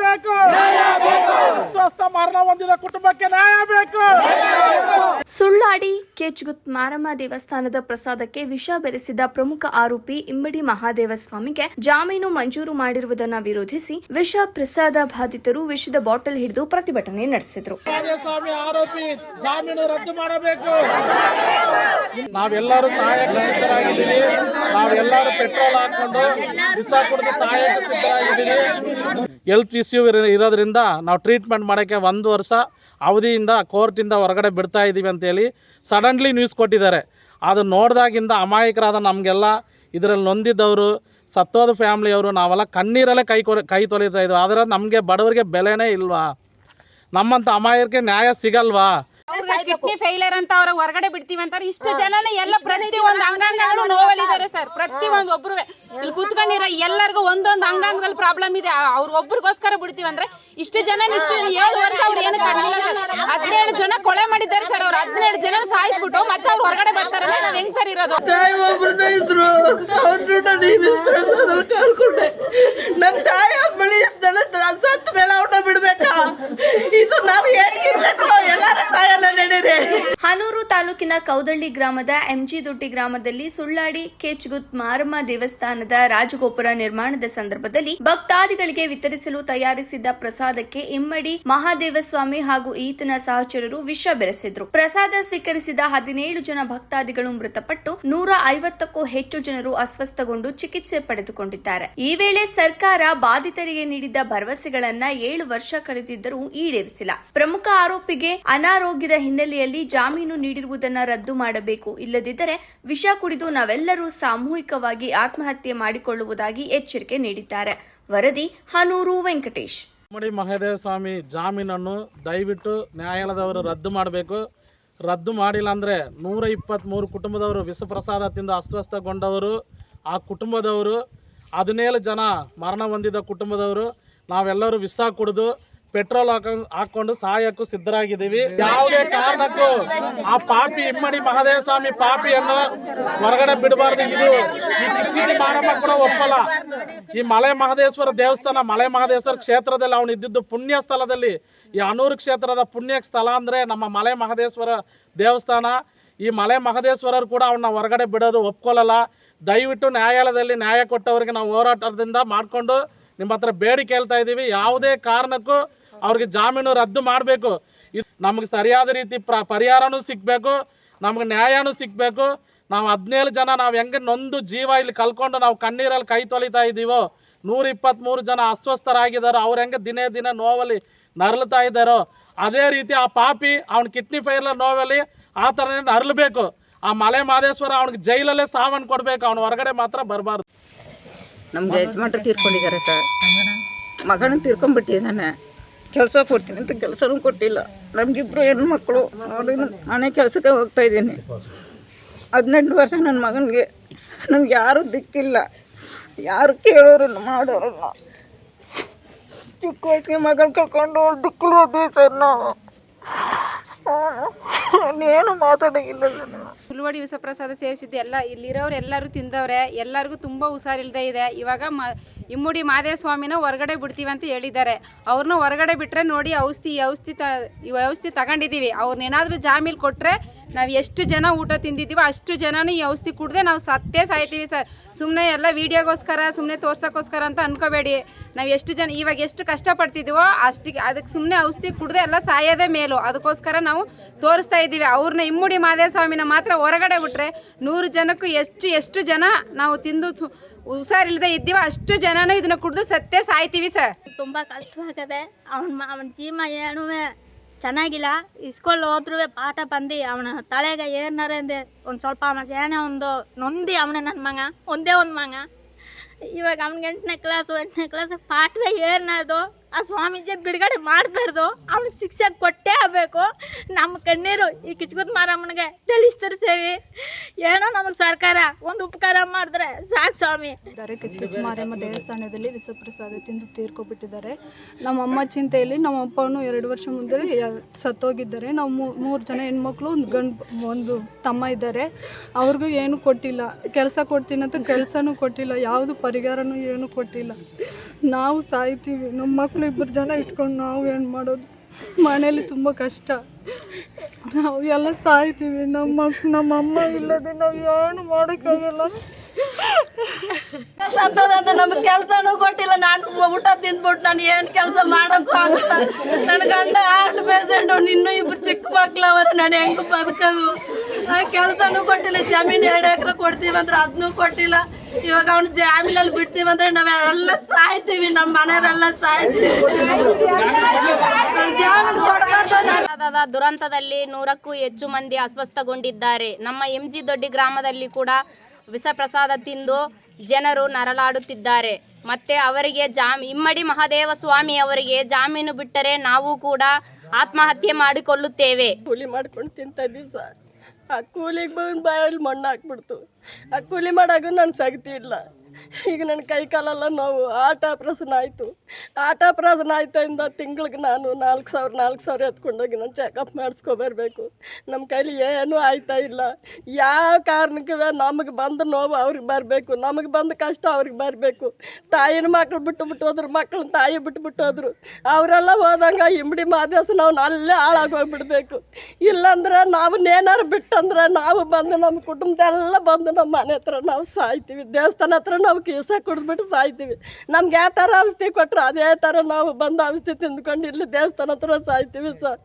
ಬೇಕು ಅಸ್ವಸ್ಥ ಮರಣ ಹೊಂದಿದ ಕುಟುಂಬಕ್ಕೆ ನ್ಯಾಯ ಬೇಕು ಸುಳ್ಳಾಡಿ ಕೆಚ್ಗುತ್ ಮಾರಮ್ಮ ದೇವಸ್ಥಾನದ ಪ್ರಸಾದಕ್ಕೆ ವಿಷ ಬೆರೆಸಿದ ಪ್ರಮುಖ ಆರೋಪಿ ಇಮ್ಮಡಿ ಮಹಾದೇವಸ್ವಾಮಿಗೆ ಜಾಮೀನು ಮಂಜೂರು ಮಾಡಿರುವುದನ್ನು ವಿರೋಧಿಸಿ ವಿಷ ಪ್ರಸಾದ ಬಾಧಿತರು ವಿಷದ ಬಾಟಲ್ ಹಿಡಿದು ಪ್ರತಿಭಟನೆ ನಡೆಸಿದರು. ಸ್ವಾಮಿ ಆರೋಪಿ ಜಾಮೀನು ರದ್ದು ಮಾಡಬೇಕು. ನಾವೆಲ್ಲರೂ ಸಹಾಯಕ್ಕೆ ಸಿದ್ಧರಾಗಿದ್ದೀವಿ. ನಾವೆಲ್ಲರೂ ಪೆಟ್ರೋಲ್ ಹಾಕೊಂಡು ವಿಸ ಕುಡಿದು ಸಹಾಯಕ್ಕೆ ಸಿದ್ಧರಾಗಿದ್ದೀವಿ. ಹೆಲ್ತ್ ಇಶ್ಯೂ ಇರೋದ್ರಿಂದ ನಾವು ಟ್ರೀಟ್ಮೆಂಟ್ ಮಾಡೋಕ್ಕೆ ಒಂದು ವರ್ಷ ಅವಧಿಯಿಂದ ಕೋರ್ಟಿಂದ ಹೊರಗಡೆ ಬಿಡ್ತಾ ಇದ್ದೀವಿ ಅಂತೇಳಿ ಸಡನ್ಲಿ ನ್ಯೂಸ್ ಕೊಟ್ಟಿದ್ದಾರೆ. ಅದು ನೋಡಿದಾಗಿಂದ ಅಮಾಯಕರಾದ ನಮಗೆಲ್ಲ ಇದರಲ್ಲಿ ನೊಂದಿದ್ದವರು, ಸತ್ತೋದ ಫ್ಯಾಮ್ಲಿಯವರು ನಾವೆಲ್ಲ ಕಣ್ಣೀರಲ್ಲೇ ಕೈ ಕೊ ಕೈ ತೊಳಿತಾ ಇದ್ದೀವಿ ಆದರೆ ನಮಗೆ ಬಡವರಿಗೆ ಬೆಲೆನೇ ಇಲ್ವಾ? ನಮ್ಮಂಥ ಅಮಾಯಕರಿಗೆ ನ್ಯಾಯ ಸಿಗಲ್ವಾ? ಕಿಡ್ನಿ ಫೇಲಿಯರ್ ಅಂತ ಅವ್ರ ಹೊರಗಡೆ ಬಿಡ್ತೀವಿ ಅಂತಾರೆ ಇಷ್ಟು ಜನನ ಎಲ್ಲ ಪ್ರತಿ ಒಂದು ಅಂಗಾಂಗಗಳು ನೋವಲ್ಲಿದ್ದಾರೆ ಸರ್ ಪ್ರತಿ ಒಂದು ಒಬ್ರು ಇಲ್ಲಿ ಕೂತ್ಕೊಂಡಿರೋ ಎಲ್ಲರಿಗೂ ಒಂದೊಂದು ಅಂಗಾಂಗದಲ್ಲಿ ಪ್ರಾಬ್ಲಮ್ ಇದೆ ಅವ್ರ ಒಬ್ರಿಗೋಸ್ಕರ ಬಿಡ್ತೀವಿ ಅಂದ್ರೆ ಇಷ್ಟು ಜನ ಇಷ್ಟು ಏಳು ವರ್ಷ ಅವ್ರು ಏನು ಕಾಣಿಲ್ಲ ಸರ್ ಹದಿನೇಳು ಜನ ಕೊಳೆ ಮಾಡಿದ್ದಾರೆ ಸರ್ ಅವ್ರು ಹದಿನೇಳು ಜನ ಸಾಯಿಸ್ಬಿಟ್ಟು ಮತ್ತೆ ಅವ್ರು ಹೊರಗಡೆ ಬರ್ತಾರೆ ನಾವು ಹೆಂಗ್ ಸರ್ ಇರೋದು ತಾಯಿ ಒಬ್ರದೇ ಇದ್ರು ಅವ್ರು ನಾನು ಈ ನಮ್ಮ ತಾಯಿ ಬಳಿ ಸತ್ತ ಮೇಲೆ ಅವನ್ನ ಬಿಡ್ಬೇಕಾ ಇದು ನಾವು ಎಲ್ಲಾರ Yeah. ಹನೂರು ತಾಲೂಕಿನ ಕೌದಳ್ಳಿ ಗ್ರಾಮದ ಎಂಜಿ ದೊಡ್ಡಿ ಗ್ರಾಮದಲ್ಲಿ ಸುಳ್ಳಾಡಿ ಕೆಚ್ಗುತ್ ಮಾರಮ್ಮ ದೇವಸ್ಥಾನದ ರಾಜಗೋಪುರ ನಿರ್ಮಾಣದ ಸಂದರ್ಭದಲ್ಲಿ ಭಕ್ತಾದಿಗಳಿಗೆ ವಿತರಿಸಲು ತಯಾರಿಸಿದ್ದ ಪ್ರಸಾದಕ್ಕೆ ಇಮ್ಮಡಿ ಮಹಾದೇವಸ್ವಾಮಿ ಹಾಗೂ ಈತನ ಸಹಚರರು ವಿಷ ಬೆರೆಸಿದ್ರು. ಪ್ರಸಾದ ಸ್ವೀಕರಿಸಿದ ಹದಿನೇಳು ಜನ ಭಕ್ತಾದಿಗಳು ಮೃತಪಟ್ಟು ನೂರ ಐವತ್ತಕ್ಕೂ ಹೆಚ್ಚು ಜನರು ಅಸ್ವಸ್ಥಗೊಂಡು ಚಿಕಿತ್ಸೆ ಪಡೆದುಕೊಂಡಿದ್ದಾರೆ. ಈ ವೇಳೆ ಸರ್ಕಾರ ಬಾಧಿತರಿಗೆ ನೀಡಿದ್ದ ಭರವಸೆಗಳನ್ನ ಏಳು ವರ್ಷ ಕಳೆದಿದ್ದರೂ ಈಡೇರಿಸಿಲ್ಲ. ಪ್ರಮುಖ ಆರೋಪಿಗೆ ಅನಾರೋಗ್ಯದ ಹಿನ್ನೆಲೆಯಲ್ಲಿ ಜಾಮೀನು ನೀಡಿರುವುದನ್ನ ರದ್ದು ಮಾಡಬೇಕು. ಇಲ್ಲದಿದ್ದರೆ ವಿಷ ಕುಡಿದು ನಾವೆಲ್ಲರೂ ಸಾಮೂಹಿಕವಾಗಿ ಆತ್ಮಹತ್ಯೆ ಮಾಡಿಕೊಳ್ಳುವುದಾಗಿ ಎಚ್ಚರಿಕೆ ನೀಡಿದ್ದಾರೆ. ವರದಿ ಹನೂರು ವೆಂಕಟೇಶ್. ಮಡಿ ಮಹಾದೇವ ಸ್ವಾಮಿ ಜಾಮೀನನ್ನು ದಯವಿಟ್ಟು ನ್ಯಾಯಾಲಯದವರು ರದ್ದು ಮಾಡಬೇಕು. ರದ್ದು ಮಾಡಿಲ್ಲ ಅಂದರೆ ನೂರ ಇಪ್ಪತ್ತ್ಮೂರು ಕುಟುಂಬದವರು ವಿಷಪ್ರಸಾದ ತಿಂದು ಅಸ್ವಸ್ಥಗೊಂಡವರು, ಆ ಕುಟುಂಬದವರು, ಹದಿನೇಳು ಜನ ಮರಣ ಹೊಂದಿದ ಕುಟುಂಬದವರು, ನಾವೆಲ್ಲರೂ ವಿಷ ಕುಡಿದು ಪೆಟ್ರೋಲ್ ಹಾಕ ಹಾಕೊಂಡು ಸಾಯಕ್ಕೂ ಸಿದ್ಧರಾಗಿದ್ದೀವಿ. ಯಾವುದೇ ಕಾರಣಕ್ಕೂ ಆ ಪಾಪಿ ಇಮ್ಮಡಿ ಮಹಾದೇವ ಸ್ವಾಮಿ ಪಾಪಿಯನ್ನು ಹೊರಗಡೆ ಬಿಡಬಾರ್ದು. ಇದು ಈ ಮಾರಮ್ಮ ಕೂಡ ಒಪ್ಪಲ್ಲ. ಈ ಮಲೆ ಮಹದೇಶ್ವರ ದೇವಸ್ಥಾನ ಮಲೆ ಮಹದೇಶ್ವರ ಕ್ಷೇತ್ರದಲ್ಲಿ ಅವನು ಇದ್ದಿದ್ದು ಪುಣ್ಯ ಸ್ಥಳದಲ್ಲಿ ಈ ಅನೂರು ಕ್ಷೇತ್ರದ ಪುಣ್ಯ ಸ್ಥಳ ಅಂದರೆ ನಮ್ಮ ಮಲೆ ಮಹದೇಶ್ವರ ದೇವಸ್ಥಾನ. ಈ ಮಲೆ ಮಹದೇಶ್ವರರು ಕೂಡ ಅವನ್ನ ಹೊರಗಡೆ ಬಿಡೋದು ಒಪ್ಕೊಳ್ಳಲ್ಲ ದಯವಿಟ್ಟು ನ್ಯಾಯಾಲಯದಲ್ಲಿ ನ್ಯಾಯ ಕೊಟ್ಟವರಿಗೆ ನಾವು ಹೋರಾಟದಿಂದ ಮಾಡಿಕೊಂಡು ನಿಮ್ಮ ಹತ್ರ ಬೇಡಿಕೆ ಹೇಳ್ತಾ ಇದ್ದೀವಿ. ಯಾವುದೇ ಕಾರಣಕ್ಕೂ ಅವ್ರಿಗೆ ಜಾಮೀನು ರದ್ದು ಮಾಡಬೇಕು. ನಮಗೆ ಸರಿಯಾದ ರೀತಿ ಪ್ರ, ಪರಿಹಾರನೂ ಸಿಗಬೇಕು, ನಮಗೆ ನ್ಯಾಯನೂ ಸಿಗಬೇಕು. ನಾವು ಹದಿನೇಳು ಜನ ನಾವು ಹೆಂಗೆ ನೊಂದು ಜೀವ ಇಲ್ಲಿ ಕಲ್ಕೊಂಡು ನಾವು ಕಣ್ಣೀರಲ್ಲಿ ಕೈ ತೊಳಿತಾ ಇದ್ದೀವೋ ನೂರ ಇಪ್ಪತ್ತ್ಮೂರು ಜನ ಅಸ್ವಸ್ಥರಾಗಿದ್ದಾರೋ, ಅವ್ರು ಹೆಂಗೆ ದಿನೇ ದಿನ ನೋವಲ್ಲಿ ನರಳುತ್ತಾ ಇದ್ದಾರೋ, ಅದೇ ರೀತಿ ಆ ಪಾಪಿ ಅವ್ನ ಕಿಡ್ನಿ ಫೈರ್ಲ ನೋವಲ್ಲಿ ಆ ಥರನೇ ನರಳಬೇಕು. ಆ ಮಲೆ ಮಾದೇಶ್ವರ ಅವ್ನಿಗೆ ಜೈಲಲ್ಲೇ ಸಾವನ್ನು ಕೊಡಬೇಕು, ಅವ್ನು ಹೊರಗಡೆ ಮಾತ್ರ ಬರಬಾರ್ದು. ನಮ್ಮ ಯಜಮಾನ್ರು ತೀರ್ಕೊಂಡಿದ್ದಾರೆ ಸರ್. ಮಗನ ತೀರ್ಕೊಂಡ್ಬಿಟ್ಟಿದ್ದಾನೆ. ಕೆಲಸ ಕೊಡ್ತೀನಿ ಅಂತ ಕೆಲಸನೂ ಕೊಟ್ಟಿಲ್ಲ. ನಮಗಿಬ್ರು ಹೆಣ್ಮಕ್ಳು ನೋಡಿ ಮನೆ ಕೆಲಸಕ್ಕೆ ಹೋಗ್ತಾ ಇದ್ದೀನಿ. ಹದಿನೆಂಟು ವರ್ಷ ನನ್ನ ಮಗನಿಗೆ. ನನಗೆ ಯಾರೂ ದಿಕ್ಕಿಲ್ಲ. ಯಾರು ಕೇಳೋರು ಮಾಡೋರಲ್ಲ ಚಿಕ್ಕ ವಯಸ್ಸಿಗೆ ಮಗನ ಕಳ್ಕೊಂಡು ದಿಕ್ಕಿಲ್ಲ ಸರ್ ನಾವು. ಏನು ಮಾತಾಡೋಂಗಿಲ್ಲ ಹುಲ್ವಾಡಿ ವಿಷ ಪ್ರಸಾದ ಸೇವಿಸಿದ್ದು ಎಲ್ಲ. ಇಲ್ಲಿರೋರು ಎಲ್ಲರೂ ತಿಂದವ್ರೆ. ಎಲ್ಲರಿಗೂ ತುಂಬ ಹುಷಾರಿಲ್ಲದೆ ಇದೆ. ಇವಾಗ ಮ ಇಮ್ಮುಡಿ ಮಾದೇವ ಸ್ವಾಮಿನ ಹೊರಗಡೆ ಬಿಡ್ತೀವಿ ಅಂತ ಹೇಳಿದ್ದಾರೆ. ಅವ್ರನ್ನ ಹೊರಗಡೆ ಬಿಟ್ಟರೆ ನೋಡಿ ಔಷಧಿ ಔಷಧಿ ತ ಔಷಧಿ ತಗೊಂಡಿದ್ದೀವಿ. ಅವ್ರನ್ನೇನಾದರೂ ಜಾಮೀನು ಕೊಟ್ಟರೆ ನಾವು ಎಷ್ಟು ಜನ ಊಟ ತಿಂದಿದ್ದೀವೋ ಅಷ್ಟು ಜನನೂ ಈ ಔಷಧಿ ಕುಡ್ದೆ ನಾವು ಸತ್ತೇ ಸಾಯ್ತೀವಿ ಸರ್. ಸುಮ್ಮನೆ ಎಲ್ಲ ವೀಡಿಯೋಗೋಸ್ಕರ ಸುಮ್ಮನೆ ತೋರ್ಸೋಕ್ಕೋಸ್ಕರ ಅಂತ ಅನ್ಕೋಬೇಡಿ. ನಾವು ಎಷ್ಟು ಜನ, ಇವಾಗ ಎಷ್ಟು ಕಷ್ಟಪಡ್ತಿದ್ದೀವೋ ಅಷ್ಟಿಗೆ ಅದಕ್ಕೆ ಸುಮ್ಮನೆ ಔಷಧಿ ಕುಡ್ದೆ ಎಲ್ಲ ಸಾಯೋದೇ ಮೇಲು. ಅದಕ್ಕೋಸ್ಕರ ನಾವು ತೋರಿಸ್ತಾ ಇದ್ದೀವಿ. ಅವ್ರನ್ನ ಇಮ್ಮುಡಿ ಮಾದೇವ ಸ್ವಾಮಿನ ಮಾತ್ರ ಹೊರಗಡೆ ಬಿಟ್ಟರೆ ನೂರು ಜನಕ್ಕೂ ಎಷ್ಟು ಎಷ್ಟು ಜನ ನಾವು ತಿಂದು ಹುಷಾರಿಲ್ಲದೆ ಇದ್ದೀವ, ಅಷ್ಟು ಜನನು ಇದನ್ನ ಕುಡಿದು ಸತ್ಯ ಸಾಯ್ತೀವಿ ಸರ್. ತುಂಬ ಕಷ್ಟವಾಗದೆ ಅವನ್ ಅವನ ಜೀವ ಏನೂ ಚೆನ್ನಾಗಿಲ್ಲ. ಇಸ್ಕೊಂಡು ಹೋದ್ರೂ ಪಾಠ ಬಂದು ಅವನ ತಲೆಗೆ ಏನಾರ ಅಂದೆ, ಒಂದು ಸ್ವಲ್ಪ ಅವನ ಏನೇ ಒಂದು ನೊಂದಿ ಅವನ ನನ್ನ ಮಗ, ಒಂದೇ ಒಂದು ಮಗ. ಇವಾಗ ಅವ್ನಿಗೆ ಎಂಟನೇ ಕ್ಲಾಸು ಎಂಟನೇ ಕ್ಲಾಸ್ ಪಾಠವೇ ಏನದು ಆ ಸ್ವಾಮೀಜಿ ಬಿಡುಗಡೆ ಮಾಡಬಾರ್ದು. ಅವ್ನಿಗೆ ಶಿಕ್ಷೆ ಕೊಟ್ಟೇ ಆಗಬೇಕು. ನಮ್ಮ ಕಣ್ಣೀರು ಈ ಕಿಚ್ಕುತ್ ಮಾರಮ್ಮನಿಗೆ ತಿಳಿಸ್ತಾರೆ ಸರಿ. ಏನೋ ನಮಗೆ ಸರ್ಕಾರ ಒಂದು ಉಪಕಾರ ಮಾಡಿದ್ರೆ ಸಾಕು ಸ್ವಾಮಿ. ಕಿಚ್ಚ ಮಾರಮ್ಮ ದೇವಸ್ಥಾನದಲ್ಲಿ ವಿಷಪ್ರಸಾದ ತಿಂದು ತೀರ್ಕೊಬಿಟ್ಟಿದ್ದಾರೆ. ನಮ್ಮ ಅಮ್ಮ ಚಿಂತೆಯಲ್ಲಿ ನಮ್ಮ ಅಪ್ಪನು ಎರಡು ವರ್ಷ ಮುಂದೆ ಸತ್ತೋಗಿದ್ದಾರೆ. ನಾವು ಮೂರು ಜನ ಹೆಣ್ಮಕ್ಳು, ಒಂದು ಗಂಡು, ಒಂದು ತಮ್ಮ ಇದ್ದಾರೆ. ಅವ್ರಿಗೂ ಏನು ಕೊಟ್ಟಿಲ್ಲ. ಕೆಲಸ ಕೊಡ್ತೀನಿ ಅಂತ ಕೆಲಸನೂ ಕೊಟ್ಟಿಲ್ಲ. ಯಾವುದು ಪರಿಹಾರನೂ ಏನು ಕೊಟ್ಟಿಲ್ಲ. ನಾವು ಸಾಯ್ತೀವಿ. ನಮ್ಮ ಮಕ್ಕಳು ಮಕ್ಕಳು ಇಬ್ಬರು ಜನ ಇಟ್ಕೊಂಡು ನಾವು ಏನು ಮಾಡೋದು? ಮನೇಲಿ ತುಂಬ ಕಷ್ಟ. ನಾವು ಎಲ್ಲ ಸಾಯ್ತೀವಿ. ನಮ್ಮ ನಮ್ಮ ಅಮ್ಮ ಇಲ್ಲದೆ ನಾವು ಏನು ಮಾಡೋಕ್ಕಾಗಲ್ಲ. ಅಂತ ನಮ್ಗೆ ಕೆಲಸನೂ ಕೊಟ್ಟಿಲ್ಲ. ನಾನು ಊಟ ತಿಂದ್ಬಿಟ್ಟು ನಾನು ಏನು ಕೆಲಸ ಮಾಡೋಕ್ಕೂ ಆಗಲ್ಲ. ನನ್ನ ಗಂಡ ಹಾರ್ಟ್ ಪೇಷಂಟು ಇನ್ನೂ ಇಬ್ರು ಚಿಕ್ಕ ಮಕ್ಳು ಅವರ. ನಾನು ಹೆಂಗೆ ಬದುಕೋದು? ಕೆಲಸನೂ ಕೊಟ್ಟಿಲ್ಲ ಜಮೀನು ಎರಡು ಎಕರೆ ಕೊಡ್ತೀವಿ ಅಂದ್ರೆ ಅದನ್ನೂ ಕೊಟ್ಟಿಲ್ಲ. ಇವಾಗ ಅವ್ನು ಜಾಮೀನಲ್ಲಿ ಬಿಡ್ತೀವಂದ್ರೆ ನಾವೆಲ್ಲ ಸಾಯ್ತೀವಿ ನಮ್ಮ ಮನೆಯವರೆಲ್ಲ ಸಾಯ್ತೀವಿ. ಜಾಮೀನು ದುರಂತದಲ್ಲಿ ನೂರಕ್ಕೂ ಹೆಚ್ಚು ಮಂದಿ ಅಸ್ವಸ್ಥಗೊಂಡಿದ್ದಾರೆ. ನಮ್ಮ ಎಂ ಜಿ ದೊಡ್ಡಿ ಗ್ರಾಮದಲ್ಲಿ ಕೂಡ ವಿಷ ಪ್ರಸಾದ ತಿಂದು ಜನರು ನರಳಾಡುತ್ತಿದ್ದಾರೆ. ಮತ್ತೆ ಅವರಿಗೆ ಜಾಮ್ ಇಮ್ಮಡಿ ಮಹಾದೇವ ಸ್ವಾಮಿ ಅವರಿಗೆ ಜಾಮೀನು ಬಿಟ್ಟರೆ ನಾವು ಕೂಡ ಆತ್ಮಹತ್ಯೆ ಮಾಡಿಕೊಳ್ಳುತ್ತೇವೆ. ಕೂಲಿ ಮಾಡ್ಕೊಂಡು ತಿಂತ ಆ ಕೂಲಿಗೆ ಬಂದು ಬಾಯಲ್ಲಿ ಮಣ್ಣು ಹಾಕ್ಬಿಡ್ತು. ಆ ಕೂಲಿ ಮಾಡಾಗ ನಾನು ಸಗತಿ ಇಲ್ಲ. ಈಗ ನನ್ನ ಕೈ ಕಾಲೆಲ್ಲ ನೋವು ಆಟ ಆಪ್ರೇಷನ್ ಆಯಿತು. ಆಟ ಆಪ್ರೇಷನ್ ಆಯ್ತಿಂದ ತಿಂಗಳಿಗೆ ನಾನು ನಾಲ್ಕು ಸಾವಿರ ನಾಲ್ಕು ಸಾವಿರ ಎತ್ಕೊಂಡೋಗಿ ನಾನು ಚೆಕಪ್ ಮಾಡಿಸ್ಕೊಬರ್ಬೇಕು ನಮ್ಮ ಕೈಲಿ ಏನೂ ಆಯ್ತಾ ಇಲ್ಲ. ಯಾವ ಕಾರಣಕ್ಕೆ ನಮಗೆ ಬಂದ ನೋವು ಅವ್ರಿಗೆ ಬರಬೇಕು. ನಮಗೆ ಬಂದ ಕಷ್ಟ ಅವ್ರಿಗೆ ಬರಬೇಕು. ತಾಯಿನ ಮಕ್ಳು ಬಿಟ್ಟು ಬಿಟ್ಟು ಹೋದ್ರು ಮಕ್ಳನ್ನ ತಾಯಿ ಬಿಟ್ಟು ಬಿಟ್ಟು ಹೋದ್ರು ಅವರೆಲ್ಲ ಹೋದಂಗೆ ಇಮ್ಡಿ ಮಾದೇಶ ನಾವು ಅಲ್ಲೇ ಹಾಳಾಗೋಗ್ಬಿಡ್ಬೇಕು ಇಲ್ಲಾಂದ್ರೆ ನಾವನ್ನೇನಾರು ಬಿಟ್ಟಂದ್ರೆ ನಾವು ಬಂದು ನಮ್ಮ ಕುಟುಂಬದೆಲ್ಲ ಬಂದು ನಮ್ಮ ಮನೆ ಹತ್ರ ನಾವು ಸಾಯ್ತೀವಿ. ದೇವಸ್ಥಾನ ಹತ್ರ ನಾವು ಕೀಸ ಕುಡಿದ್ಬಿಟ್ಟು ಸಾಯ್ತೀವಿ. ನಮ್ಗೆ ಯಾವ ಥರ ಔಷಧಿ ಕೊಟ್ಟರು ಅದೇ ಥರ ನಾವು ಬಂದು ಔಷಧಿ ತಿಂದ್ಕೊಂಡು ಇಲ್ಲಿ ದೇವಸ್ಥಾನ ಹತ್ರ ಸಾಯ್ತೀವಿ ಸರ್.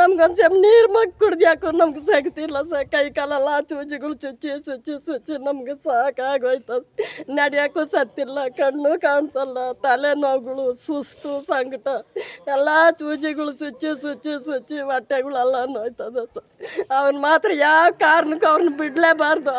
ನಮ್ಗೊಂದು ಸ್ವಲ್ಪ ನೀರು ಮಗ್ ಕುಡ್ದ್ಯಾಕು ನಮ್ಗೆ ಸಿಗ್ತಿಲ್ಲ ಸರ್. ಕೈ ಕಾಲೆಲ್ಲ ಚೂಜಿಗಳು ಚುಚ್ಚಿ, ಸುಚ್ಚಿ ಸುಚ್ಚಿ ನಮ್ಗೆ ಸಾಕಾಗೋಯ್ತದ. ನಡೆಯೋಕ್ಕೂ ಸತ್ತಿಲ್ಲ, ಕಣ್ಣು ಕಾಣಿಸಲ್ಲ, ತಲೆನೋವುಗಳು, ಸುಸ್ತು, ಸಂಕಟ, ಎಲ್ಲ ಚೂಜಿಗಳು ಸುಚ್ಚಿ ಸುಚ್ಚಿ ಸುಚ್ಚಿ ಹೊಟ್ಟೆಗಳೆಲ್ಲ ನೋಯ್ತದ ಸರ್. ಅವ್ನು ಮಾತ್ರ ಯಾವ ಕಾರಣಕ್ಕೂ ಅವ್ರನ್ನ ಬಿಡಲೇಬಾರ್ದು.